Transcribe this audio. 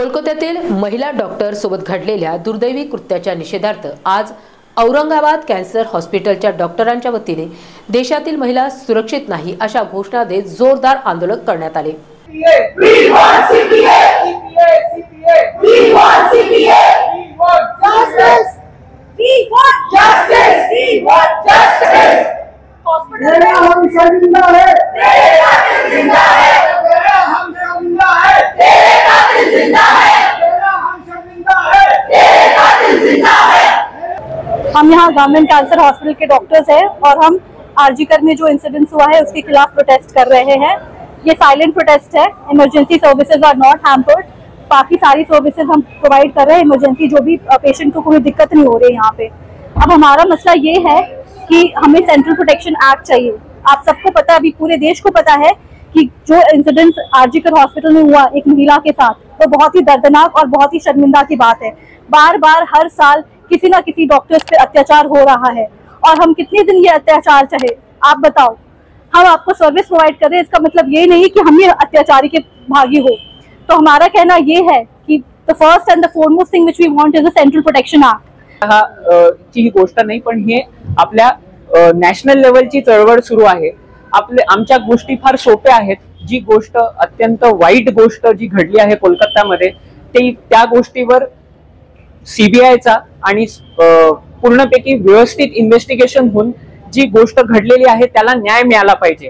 कोलकात्यातील महिला डॉक्टर सोबत घडलेल्या दुर्दैवी कृत्याच्या निषेधार्थ आज औरंगाबाद कॅन्सर हॉस्पिटलच्या डॉक्टरांच्या वतीने देशातील महिला सुरक्षित नाही अशा घोषणा देत जोरदार आंदोलन करण्यात आले. हम यहाँ गवर्नमेंट कैंसर हॉस्पिटल के डॉक्टर्स हैं और हम आरजीकर में जो इंसिडेंट हुआ है, उसके खिलाफ प्रोटेस्ट कर रहे हैं। ये साइलेंट प्रोटेस्ट है। Emergency services are not hampered बाकी सारी सर्विसेज़ हम प्रोवाइड कर रहे हैं। इमरजेंसी जो भी पेशेंट को कोई दिक्कत नहीं हो रही है यहाँ पे। अब हमारा मसला ये है कि हमें सेंट्रल प्रोटेक्शन एक्ट चाहिए। आप सबको पता, अभी पूरे देश को पता है कि जो इंसिडेंट आरजीकर हॉस्पिटल में हुआ एक महिला के साथ, वो तो बहुत ही दर्दनाक और बहुत ही शर्मिंदा की बात है। बार बार हर साल किसी ना किसी डॉक्टर्स पे अत्याचार हो रहा है। और हम कितने दिन ये अत्याचार चाहे? आप बताओ। हम आपको सर्विस प्रोवाइड कर इसका मतलब ये नहीं कि हम ही अत्याचारी के भागी हो। तो हमारा कहना ये है कि the first and the foremost thing which we want is a central protection act हा गोष्ट नाही, पण हे आपल्या नॅशनल लेवलची चळवळ सुरू आहे. आपले, आमच्या गोष्टी फार सोप्या आहेत. जी गोष्ट अत्यंत वाईट गोष्ट जी घडली आहे कोलकात्यामध्ये ते त्या गोष्टीवर सीबीआयचा आणि पूर्णपैकी व्यवस्थित इन्व्हेस्टिगेशन होऊन जी गोष्ट घडलेली आहे त्याला न्याय मिळाला पाहिजे.